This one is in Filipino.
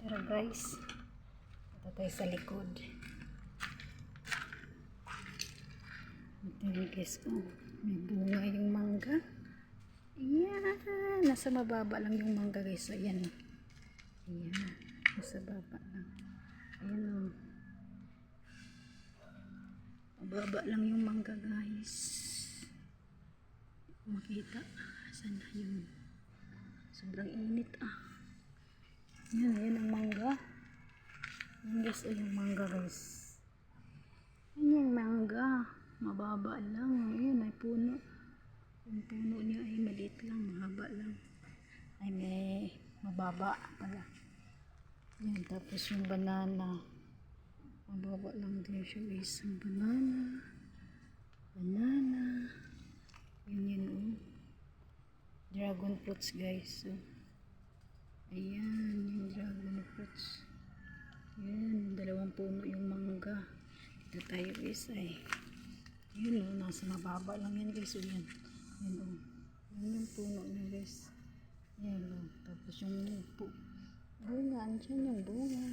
Tara guys. Ito tayo sa likod. Ito yung guys oh. May bunga yung mangga. Ayan. Nasa mababa lang yung mangga guys. So, ayan. Ayan. Nasa baba lang. Ayan oh. Mababa lang yung mangga guys. Makita. Saan na yun? Sobrang init ah. Yan, yan ang mangga. Yan guys, ay yung mangga guys. Yan yung mangga. Mababa lang. Ayan, may puno. Yung puno niya ay maliit lang, mahaba lang. Ay may mababa pala. Yan, tapos yung banana. Mababa lang din siya guys. Ang banana. Banana. Yun yun oh. Dragon fruits guys. So, ayan, yung dragon fruits. Ayan, dalawang puno yung mangga. Dito tayo guys ay. Yun oh, nasa mababa lang yan guys. So, yan. Yan oh. Yan yung puno niya guys. Yan oh. Tapos yung bunga, andyan yung bunga.